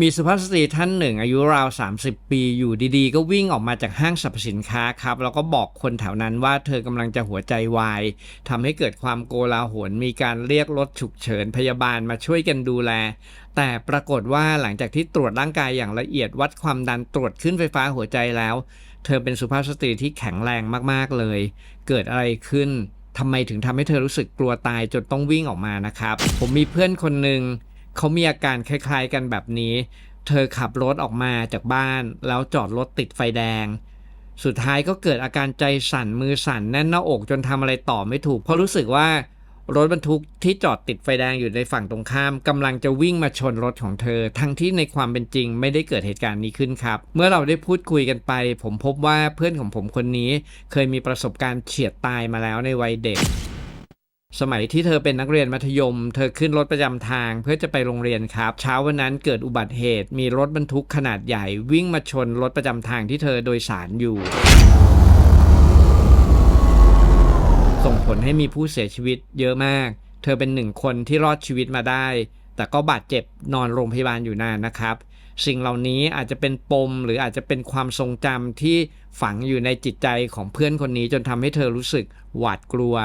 มีสุภาพสตรีท่านหนึ่ง อายุราว 30 ปีอยู่ดีๆ ก็วิ่งออกมาจากห้างสรรพสินค้าครับ แล้วก็บอกคนแถวนั้นว่าเธอกำลังจะหัวใจวายทำให้เกิดความโกลาหลมีการเรียกรถฉุกเฉินพยาบาลมาช่วยกันดูแล แต่ปรากฏว่าหลังจากที่ตรวจร่างกายอย่างละเอียดวัดความดันตรวจขึ้นไฟฟ้าหัวใจแล้ว เธอเป็นสุภาพสตรีที่แข็งแรงมากๆเลย เกิดอะไรขึ้นทำไมถึงทำให้เธอรู้สึกกลัวตายจนต้องวิ่งออกมานะครับ ผมมีเพื่อนคนหนึ่ง เขามีอาการคล้าย ๆ กันแบบนี้ เธอขับรถออกมาจากบ้าน แล้วจอดรถติดไฟแดง สุดท้ายก็เกิดอาการใจสั่นมือสั่นแน่นหน้าอกจนทำอะไรต่อไม่ถูก เพราะรู้สึกว่ารถบรรทุกที่จอดติดไฟแดงอยู่ในฝั่งตรงข้ามกำลังจะวิ่งมาชนรถของเธอ ทั้งที่ในความเป็นจริงไม่ได้เกิดเหตุการณ์นี้ขึ้นครับ เมื่อเราได้พูดคุยกันไป ผมพบว่าเพื่อนของผมคนนี้ เคยมีประสบการณ์เฉียดตายมาแล้วในวัยเด็ก สมัยที่เธอเป็นนักเรียนมัธยม เธอขึ้นรถประจำทางเพื่อจะไปโรงเรียนครับ เช้าวันนั้นเกิดอุบัติเหตุ มีรถบรรทุกขนาดใหญ่ วิ่งมาชนรถประจำทางที่เธอโดยสารอยู่ ส่งผลให้มีผู้เสียชีวิตเยอะมาก เธอเป็นหนึ่งคนที่รอดชีวิตมาได้ แต่ก็บาดเจ็บนอนโรงพยาบาลอยู่นานนะครับ สิ่งเหล่านี้อาจจะเป็นปม หรืออาจจะเป็นความทรงจำที่ฝังอยู่ในจิตใจของเพื่อนคนนี้จนทำให้เธอรู้สึกหวาดกลัว